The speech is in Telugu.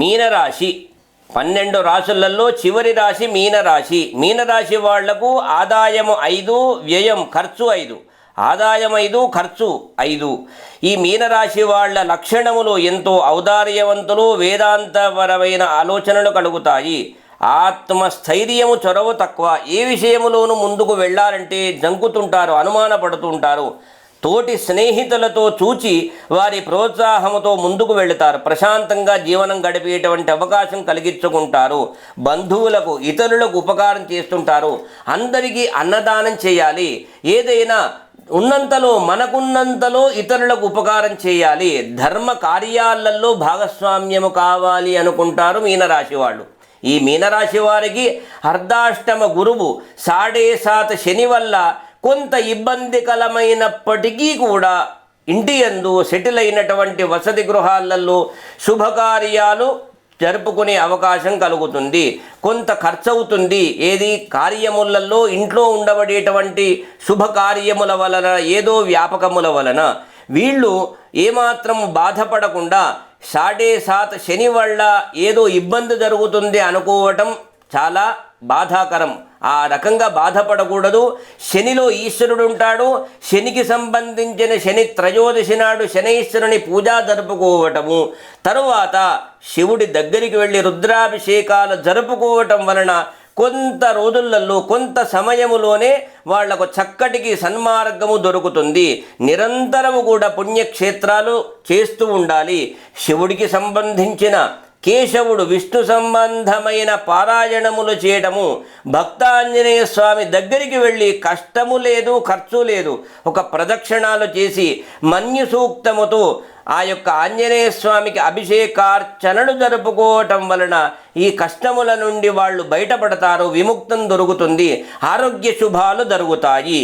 మీనరాశి. పన్నెండు రాశులలో చివరి రాశి మీనరాశి. మీనరాశి వాళ్ళకు ఆదాయము ఐదు వ్యయం ఖర్చు ఐదు. ఆదాయం ఐదు ఖర్చు ఐదు. ఈ మీనరాశి వాళ్ళ లక్షణములు ఎంతో ఔదార్యవంతులు వేదాంతపరమైన ఆలోచనలు కలుగుతాయి. ఆత్మస్థైర్యము చొరవ తక్కువ. ఏ విషయములోనూ ముందుకు వెళ్ళాలంటే జంకుతుంటారు అనుమానపడుతుంటారు. తోటి స్నేహితులతో చూచి వారి ప్రోత్సాహముతో ముందుకు వెళుతారు. ప్రశాంతంగా జీవనం గడిపేటువంటి అవకాశం కలిగించుకుంటారు. బంధువులకు ఇతరులకు ఉపకారం చేస్తుంటారు. అందరికీ అన్నదానం చేయాలి. ఏదైనా ఉన్నంతలో మనకున్నంతలో ఇతరులకు ఉపకారం చేయాలి. ధర్మ కార్యాలలో భాగస్వామ్యము కావాలి అనుకుంటారు మీనరాశి వాళ్ళు. ఈ మీనరాశి వారికి అర్ధాష్టమ గురువు సాడే సాత్ శని వల్ల కొంత ఇబ్బందికరమైనప్పటికీ కూడా ఇంటి యందు సెటిల్ అయినటువంటి వసతి గృహాలలో శుభకార్యాలు జరుపుకునే అవకాశం కలుగుతుంది. కొంత ఖర్చవుతుంది. ఏది కార్యములలో ఇంట్లో ఉండబడేటువంటి శుభకార్యముల వలన ఏదో వ్యాపకముల వలన వీళ్ళు ఏమాత్రం బాధపడకుండా సాడే సాత్ శని వల్ల ఏదో ఇబ్బంది జరుగుతుంది అనుకోవటం చాలా బాధాకరం. ఆ రకంగా బాధపడకూడదు. శనిలో ఈశ్వరుడు ఉంటాడు. శనికి సంబంధించిన శని త్రయోదశి నాడు శనైశ్వరుని పూజ జరుపుకోవటము. తరువాత శివుడి దగ్గరికి వెళ్ళి రుద్రాభిషేకాలు జరుపుకోవటం వలన కొంత రోజులలో కొంత సమయములోనే వాళ్ళకు చక్కటికి సన్మార్గము దొరుకుతుంది. నిరంతరము కూడా పుణ్యక్షేత్రాలు చేస్తూ ఉండాలి. శివుడికి సంబంధించిన కేశవుడు విష్ణు సంబంధమైన పారాయణములు చేయడము భక్తాంజనేయ స్వామి దగ్గరికి వెళ్ళి కష్టము లేదు ఖర్చు లేదు ఒక ప్రదక్షిణాలు చేసి మన్యు సూక్తముతో ఆ యొక్క ఆంజనేయ స్వామికి అభిషేకార్చనలు జరుపుకోవటం వలన ఈ కష్టముల నుండి వాళ్ళు బయటపడతారు విముక్తం దొరుకుతుంది ఆరోగ్య శుభాలు జరుగుతాయి.